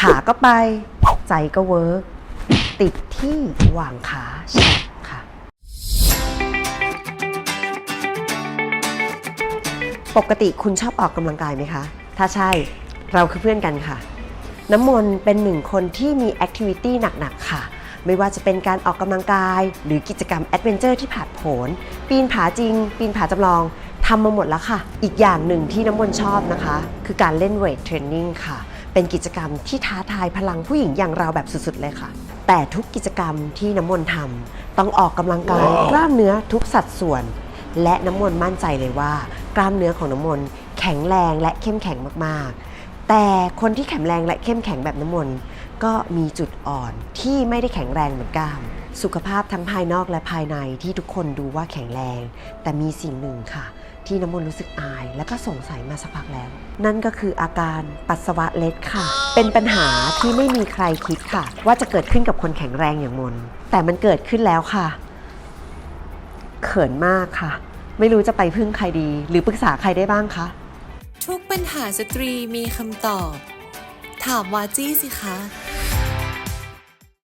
ขาก็ไป ใจก็เวิร์กติดที่วางขาแฉกค่ะ ปกติคุณชอบออกกำลังกายไหมคะ ถ้าใช่เราคือเพื่อนกันค่ะ น้ำมนต์เป็นหนึ่งคนที่มีแอคทิวิตี้หนักๆค่ะไม่ว่าจะเป็นการออกกำลังกาย หรือกิจกรรมแอดเวนเจอร์ที่ผาดโผน ปีนผาจริง ปีนผาจำลองทำมาหมดแล้วค่ะ อีกอย่างหนึ่งที่น้ำมนต์ชอบนะคะ คือการเล่นเวทเทรนนิ่งค่ะ เป็นกิจกรรมที่ท้าทายพลังผู้หญิงอย่างเราแบบสุดๆเลยค่ะ แต่ทุกกิจกรรมที่น้ำมนต์ทำต้องออกกำลังกายกล้ามเนื้อทุกสัดส่วน และน้ำมนต์มั่นใจเลยว่า กล้ามเนื้อของน้ำมนต์แข็งแรงและเข้มแข็งมากๆ แต่คนที่แข็งแรงและเข้มแข็งแบบน้ำมนต์ก็มีจุดอ่อนที่ไม่ได้แข็งแรงเหมือนกล้าม สุขภาพทั้งภายนอกและภายในที่ทุกคนดูว่าแข็งแรง แต่มีสิ่งหนึ่งค่ะ ที่น้ำมนต์รู้สึกอาย และก็สงสัยมาสักพักแล้ว นั่นก็คืออาการปัสสาวะเล็ดค่ะ เป็นปัญหาที่ไม่มีใครคิดค่ะ ว่าจะเกิดขึ้นกับคนแข็งแรงอย่างมน แต่มันเกิดขึ้นแล้วค่ะ เขินมากค่ะ ไม่รู้จะไปพึ่งใครดี หรือปรึกษาใครได้บ้างคะทุกปัญหาสตรีมีคำตอบ ถามวาจี้สิคะ